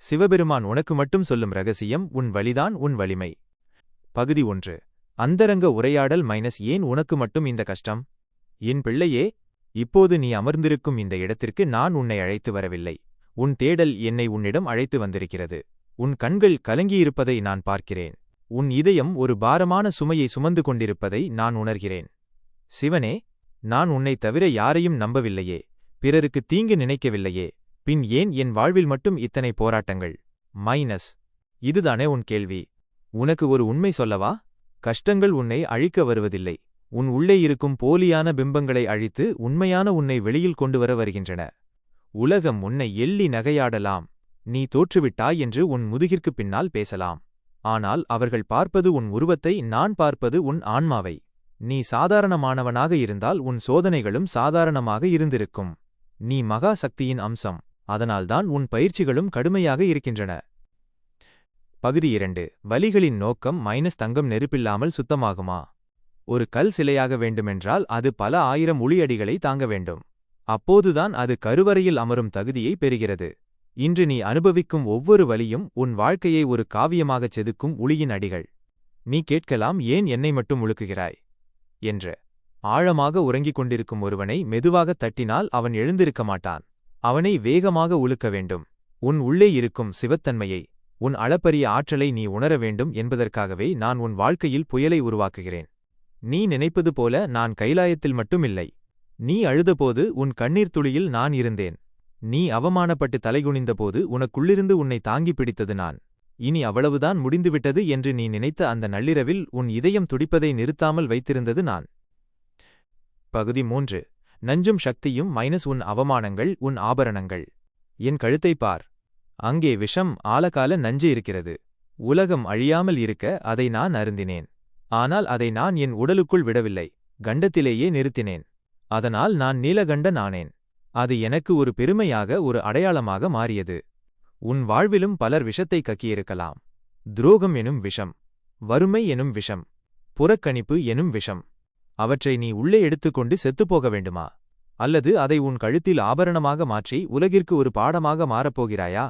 சிவபெருமான் உனக்கு மட்டும் சொல்லும் ரகசியம் உன் வலிதான் உன் வலிமை. பகுதி ஒன்று. அந்தரங்க உரையாடல் மைனஸ் ஏன் உனக்கு மட்டும் இந்த கஷ்டம்? என் பிள்ளையே இப்போது நீ அமர்ந்திருக்கும் இந்த இடத்திற்கு நான் உன்னை அழைத்து வரவில்லை. உன் தேடல் என்னை உன்னிடம் அழைத்து வந்திருக்கிறது. உன் கண்கள் கலங்கியிருப்பதை நான் பார்க்கிறேன். உன் இதயம் ஒரு பாரமான சுமையை சுமந்து கொண்டிருப்பதை நான் உணர்கிறேன். சிவனே நான் உன்னைத் தவிர யாரையும் நம்பவில்லையே. பிறருக்கு தீங்கு நினைக்கவில்லையே. பின் ஏன் என் வாழ்வில் மட்டும் இத்தனை போராட்டங்கள்? மைனஸ். இதுதானே உன் கேள்வி. உனக்கு ஒரு உண்மை சொல்லவா? கஷ்டங்கள் உன்னை அழிக்க வருவதில்லை. உன் உள்ளே இருக்கும் போலியான பிம்பங்களை அழித்து உண்மையான உன்னை வெளியில் கொண்டு வர வருகின்றன. உலகம் உன்னை எள்ளி நகையாடலாம். நீ தோற்றுவிட்டாய் என்று உன் முதுகிற்குப் பின்னால் பேசலாம். ஆனால் அவர்கள் பார்ப்பது உன் உருவத்தை நான் பார்ப்பது உன் ஆன்மாவை. நீ சாதாரணமானவனாக இருந்தால் உன் சோதனைகளும் சாதாரணமாக இருந்திருக்கும். நீ மகா சக்தியின் அம்சம். அதனால்தான் உன் பயிற்சிகளும் கடுமையாக இருக்கின்றன. பகுதி இரண்டு. வலிகளின் நோக்கம் மைனஸ் தங்கம் நெருப்பில்லாமல் சுத்தமாகுமா? ஒரு கல் சிலையாக வேண்டுமென்றால் அது பல ஆயிரம் உளியடிகளை தாங்க வேண்டும். அப்போதுதான் அது கருவறையில் அமரும் தகுதியை பெறுகிறது. இன்று நீ அனுபவிக்கும் ஒவ்வொரு வலியும் உன் வாழ்க்கையை ஒரு காவியமாகச் செதுக்கும் உளியின் அடிகள். நீ கேட்கலாம் ஏன் என்னை மட்டும் உழுக்குகிறாய் என்று. ஆழமாக உறங்கிக் கொண்டிருக்கும் ஒருவனை மெதுவாகத் தட்டினால் அவன் எழுந்திருக்க மாட்டான். அவனை வேகமாக உழுக்க வேண்டும். உன் உள்ளே இருக்கும் சிவத்தன்மையை உன் அளப்பரிய ஆற்றலை நீ உணர வேண்டும் என்பதற்காகவே நான் உன் வாழ்க்கையில் புயலை உருவாக்குகிறேன். நீ நினைப்பது போல நான் கைலாயத்தில் மட்டுமில்லை. நீ அழுதபோது உன் கண்ணீர் துளியில் நான் இருந்தேன். நீ அவமானப்பட்டு தலைகுனிந்தபோது உனக்குள்ளிருந்து உன்னை தாங்கி பிடித்தது நான். இனி அவ்வளவுதான் முடிந்துவிட்டது என்று நீ நினைத்த அந்த நள்ளிரவில் உன் இதயம் துடிப்பதை நிறுத்தாமல் வைத்திருந்தது நான். பகுதி மூன்று. நஞ்சும் சக்தியும் மைனஸ் உன் அவமானங்கள் உன் ஆபரணங்கள். என் கழுத்தைப் பார். அங்கே விஷம் ஆலகால நஞ்சு இருக்கிறது. உலகம் அழியாமல் இருக்க அதை நான் அருந்தினேன். ஆனால் அதை நான் என் உடலுக்குள் விடவில்லை. கண்டத்திலேயே நிறுத்தினேன். அதனால் நான் நீலகண்டன் ஆனேன் அது எனக்கு ஒரு பெருமையாக ஒரு அடையாளமாக மாறியது. உன் வாழ்விலும் பலர் விஷத்தை கக்கியிருக்கலாம். துரோகம் எனும் விஷம். வறுமை எனும் விஷம். புறக்கணிப்பு எனும் விஷம். அவற்றை நீ உள்ளே எடுத்துக்கொண்டு செத்துப்போக வேண்டுமா? அல்லது அதை உன் கழுத்தில் ஆபரணமாக மாற்றி உலகிற்கு ஒரு பாடமாக மாறப்போகிறாயா?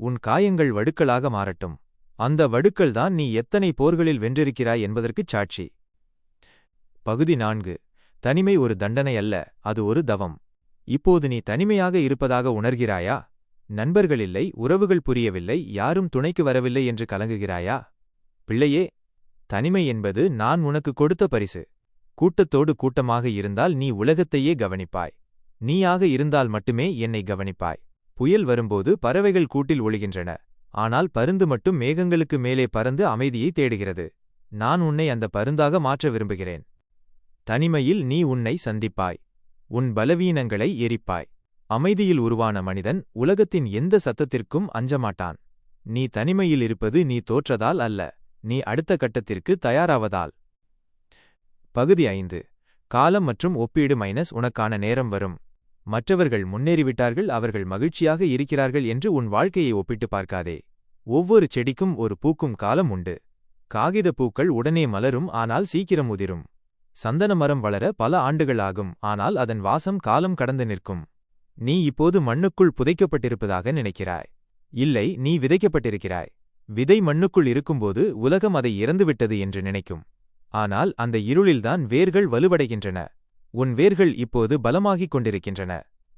உன் காயங்கள் வடுக்களாக மாறட்டும். அந்த வடுக்கள்தான் நீ எத்தனை போர்களில் வென்றிருக்கிறாய் என்பதற்குச் சாட்சி. பகுதி நான்கு. தனிமை ஒரு தண்டனை அல்ல அது ஒரு தவம். இப்போது நீ தனிமையாக இருப்பதாக உணர்கிறாயா? நண்பர்கள் இல்லை உறவுகள் புரியவில்லை யாரும் துணைக்கு வரவில்லை என்று கலங்குகிறாயா? பிள்ளையே தனிமை என்பது நான் உனக்கு கொடுத்த பரிசு. கூட்டத்தோடு கூட்டமாக இருந்தால் நீ உலகத்தையே கவனிப்பாய். நீயாக இருந்தால் மட்டுமே என்னை கவனிப்பாய். புயல் வரும்போது பறவைகள் கூட்டில் ஒளிகின்றன ஆனால் பருந்து மட்டும் மேகங்களுக்கு மேலே பறந்து அமைதியை தேடுகிறது. நான் உன்னை அந்த பருந்தாக மாற்ற விரும்புகிறேன். தனிமையில் நீ உன்னை சந்திப்பாய். உன் பலவீனங்களை எரிப்பாய். அமைதியில் உருவான மனிதன் உலகத்தின் எந்த சத்தத்திற்கும் அஞ்சமாட்டான். நீ தனிமையில் இருப்பது நீ தோற்றதால் அல்ல. நீ அடுத்த கட்டத்திற்கு தயாராவதால். பகுதி ஐந்து. காலம் மற்றும் ஒப்பீடு மைனஸ் உனக்கான நேரம் வரும். மற்றவர்கள் முன்னேறிவிட்டார்கள் அவர்கள் மகிழ்ச்சியாக இருக்கிறார்கள் என்று உன் வாழ்க்கையை ஒப்பிட்டு பார்க்காதே. ஒவ்வொரு செடிக்கும் ஒரு பூக்கும் காலம் உண்டு. காகித பூக்கள் உடனே மலரும் ஆனால் சீக்கிரம் உதிரும். சந்தன மரம் வளர பல ஆண்டுகள் ஆகும் ஆனால் அதன் வாசம் காலம் கடந்து நிற்கும். நீ இப்போது மண்ணுக்குள் புதைக்கப்பட்டிருப்பதாக நினைக்கிறாய். இல்லை நீ விதைக்கப்பட்டிருக்கிறாய். விதை மண்ணுக்குள் இருக்கும்போது உலகம் அதை இறந்துவிட்டது என்று நினைக்கும். ஆனால் அந்த இருளில்தான் வேர்கள் வலுவடைகின்றன. உன் வேர்கள் இப்போது பலமாகிக் கொண்டிருக்கின்றன.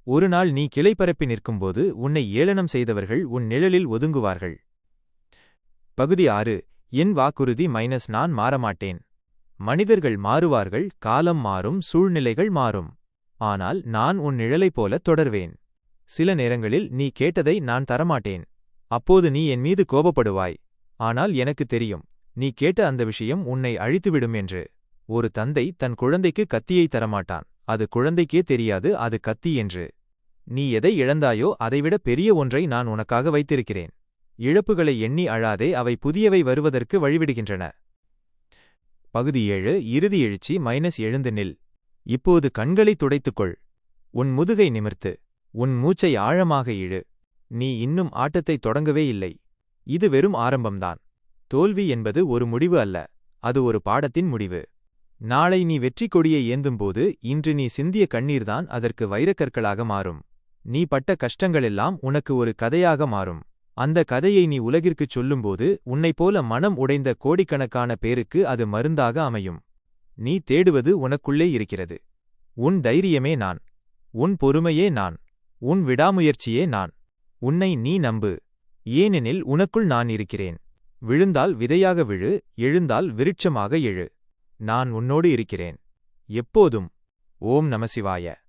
ஒருநாள் நீ கிளைப்பரப்பி நிற்கும்போது உன்னை ஏளனம் செய்தவர்கள் உன் நிழலில் ஒதுங்குவார்கள். பகுதி ஆறு என் வாக்குறுதி மைனஸ் நான் மாறமாட்டேன். மனிதர்கள் மாறுவார்கள் காலம் மாறும் சூழ்நிலைகள் மாறும். ஆனால் நான் உன் நிழலைப் போல தொடர்வேன். சில நேரங்களில் நீ கேட்டதை நான் தரமாட்டேன். அப்போது நீ என் மீது கோபப்படுவாய். ஆனால் எனக்கு தெரியும் நீ கேட்ட அந்த விஷயம் உன்னை அழித்துவிடும் என்று. ஒரு தந்தை தன் குழந்தைக்கு கத்தியை தரமாட்டான். அது குழந்தைக்கே தெரியாது அது கத்தி என்று. நீ எதை இழந்தாயோ அதைவிட பெரிய ஒன்றை நான் உனக்காக வைத்திருக்கிறேன். இழப்புகளை எண்ணி அழாதே அவை புதியவை வருவதற்கு வழிவிடுகின்றன. பகுதி ஏழு இறுதி எழுச்சி மைனஸ் எழுந்து நில். இப்போது கண்களை துடைத்துக்கொள். உன் முதுகை நிமிர்த்து. உன் மூச்சை ஆழமாக இழு. நீ இன்னும் ஆட்டத்தை தொடங்கவே இல்லை. இது வெறும் ஆரம்பம்தான். தோல்வி என்பது ஒரு முடிவு அல்ல அது ஒரு பாடத்தின் முடிவு. நாளை நீ வெற்றி கொடியை ஏந்தும்போது இன்று நீ சிந்திய கண்ணீர்தான் அதற்கு வைரக்கற்களாக மாறும். நீ பட்ட கஷ்டங்களெல்லாம் உனக்கு ஒரு கதையாக மாறும். அந்த கதையை நீ உலகிற்குச் சொல்லும்போது உன்னைப் போல மனம் உடைந்த கோடிக்கணக்கான பேருக்கு அது மருந்தாக அமையும். நீ தேடுவது உனக்குள்ளே இருக்கிறது. உன் தைரியமே நான். உன் பொறுமையே நான். உன் விடாமுயற்சியே நான். உன்னை நீ நம்பு. ஏனெனில் உனக்குள் நான் இருக்கிறேன். விழுந்தால் விதையாக விழு எழுந்தால் விருட்சமாக எழு. நான் உன்னோடு இருக்கிறேன். எப்போதும். ஓம் நமசிவாய